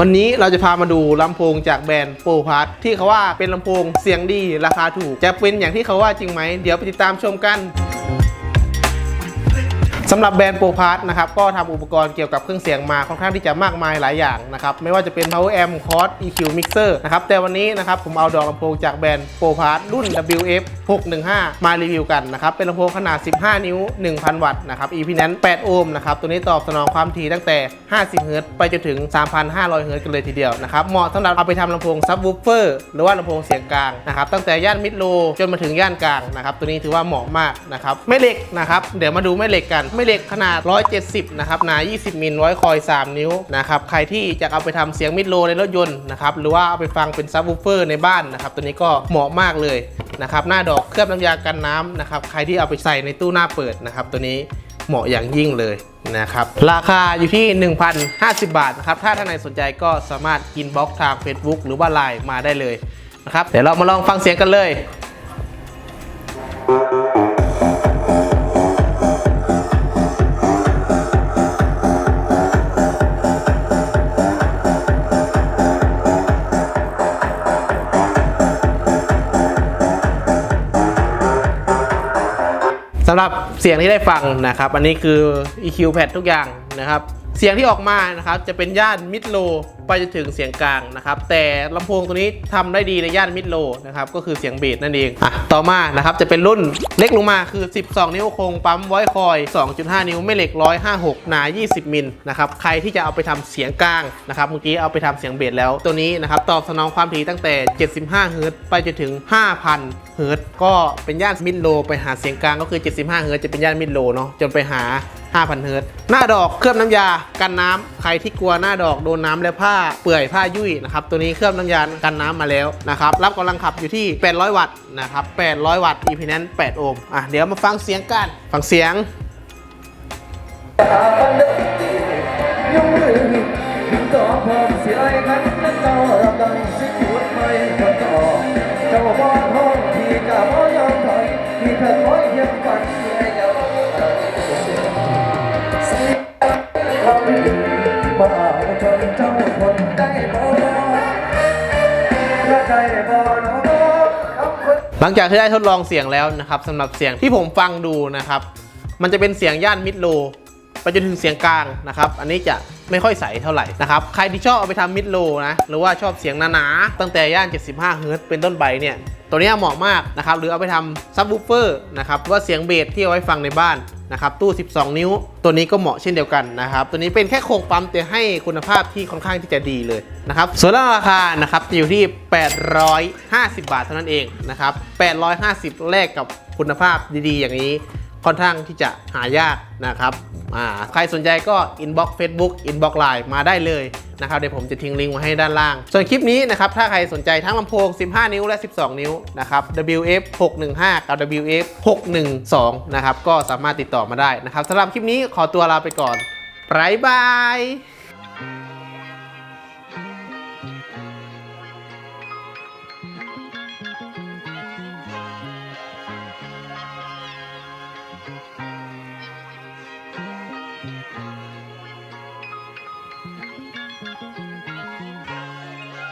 วันนี้เราจะพามาดูลำโพงจากแบรนด์โปรพาร์ทที่เขาว่าเป็นลำโพงเสียงดีราคาถูก จะเป็นอย่างที่เขาว่าจริงไหม เดี๋ยวไปติดตามชมกัน สำหรับแบรนด์โปรพาร์ทนะครับก็ทำอุปกรณ์เกี่ยวกับเครื่องเสียงมาค่อนข้างที่จะมากมายหลายอย่างนะครับไม่ว่าจะเป็น power amp cos EQ mixer นะครับแต่วันนี้นะครับผมเอาดอกลำโพงจากแบรนด์โปรพาร์ทรุ่น WF 615 มารีวิวกันนะครับเป็นลำโพงขนาด 15 นิ้ว 1,000 วัตต์นะครับ EP นั้น 8 โอห์มนะครับตัวนี้ตอบสนองความถี่ตั้งแต่ 50 เฮิรตซ์ไปจนถึง 3,500 เฮิรตซ์กันเลยทีเดียวนะครับเหมาะสำหรับเอาไปทำลำโพงซับวูฟเฟอร์หรือว่าลำโพงเสียงกลางนะครับตั้งแต่ย่านมิดโลจนมาถึงย่านกลางนะครับตัวนี้ถือว่าเหมาะมากนะครับแม่เหล็กนะครับเดี๋ยวมาดูแม่เหล็กกันแม่เหล็กขนาด 170 นะครับ หนา 20 มิลไว้คอย 3 นิ้วนะครับ ใครที่จะเอาไปทำเสียงมิดโลในรถยนต์นะครับ หรือว่าเอาไปฟังเป็นซับวูเฟอร์ในบ้านนะครับ ตัวนี้ก็เหมาะมากเลยนะครับ หน้าดอกเคลือบน้ำยากันน้ำนะครับ ใครที่เอาไปใส่ในตู้หน้าเปิดนะครับ ตัวนี้เหมาะอย่างยิ่งเลยนะครับ ราคาอยู่ที่ 1,050 บาทนะครับ ถ้าท่านไหนสนใจก็สามารถอินบ็อกทาง Facebook หรือว่า Line มาได้เลยนะครับ เดี๋ยวเรามาลองฟังเสียงกันเลย สำหรับเสียงที่ได้ฟังนะครับ อันนี้คือ EQ pad ทุกอย่างนะครับ เสียงที่ออกมานะครับจะเป็นย่านมิดโลไปจนถึงเสียงกลางนะครับ แต่ลำโพงตัวนี้ทำได้ดีในย่านมิดโลนะครับก็คือเสียงเบสนั่นเองอะต่อมานะครับจะเป็นรุ่นเล็กลงมาคือ 12 นิ้วโครงปั๊มไวคอย 2.5 นิ้วไม่เหล็ก 156 หนา 20 มิลนะครับใครที่จะเอาไปทำเสียงกลางนะครับเมื่อกี้เอาไปทำเสียงเบสแล้ว ตัวนี้นะครับตอบสนองความถี่ตั้งแต่ 75เฮิรตซ์ไปจนถึง 5,000เฮิรตซ์ก็เป็นย่านมิดโลไปหาเสียงกลางก็คือ 75เฮิรตซ์จะเป็นย่านมิดโลเนาะจนไปหา 5,000เฮิรต์หน้าดอกเคลือบน้ำยากันน้ำใครที่กลัวหน้าดอกโดนน้ำและผ้าเปื่อยผ้ายุ่ยนะครับตัวนี้เคลือบน้ำยากันน้ำมาแล้วนะครับรับกำลังขับอยู่ที่ 800 วัตต์นะครับ800 วัตต์ EP นั้น8โอห์มอะเดี๋ยวมาฟังเสียงกันฟังเสียงยุ่งเจ้าบดังสิจุดไม่คนต่อเจ้าบอลห้องที่กับบ่ยอมถอยที่เธอคอยเยียบฝัน บ่าวจนเจ้าคนได้บ่และได้บ่น้องหลังจากที่ได้ทดลองเสียงแล้วนะครับสำหรับเสียงที่ผมฟังดูนะครับ มันจะเป็นเสียงย่านมิดโลไปจนถึงเสียงกลางนะครับ อันนี้จะไม่ค่อยใสเท่าไหร่นะครับ ใครที่ชอบเอาไปทำมิดโลนะ หรือว่าชอบเสียงหนาๆ ตั้งแต่ย่าน 75 เฮิรตซ์เป็นต้นไปเนี่ย ตัวนี้เหมาะมากนะครับ หรือเอาไปทำซับวูเฟอร์นะครับ ว่าเสียงเบสที่เอาไว้ฟังในบ้าน นะครับตู้ 12 นิ้ว ตัวนี้ก็เหมาะเช่นเดียวกันนะครับตัวนี้เป็นแค่โครงปั๊มแต่ให้คุณภาพที่ค่อนข้างที่จะดีเลยนะครับส่วนเรื่องราคานะครับจะอยู่ที่ 850 บาทเท่านั้นเองนะครับ850 แลกกับคุณภาพดีๆ อย่างนี้ค่อนข้างที่จะหายากนะครับใครสนใจก็ inbox Facebook inbox Line มาได้เลย นะครับเดี๋ยวผมจะทิ้งลิงก์ไว้ให้ด้านล่าง ส่วนคลิปนี้นะครับถ้าใครสนใจทั้งลำโพง 15 นิ้วและ 12 นิ้วนะครับ WF 615 กับ WF 612นะครับก็สามารถติดต่อมาได้นะครับสำหรับคลิปนี้ขอตัวลาไปก่อนบ๊ายบาย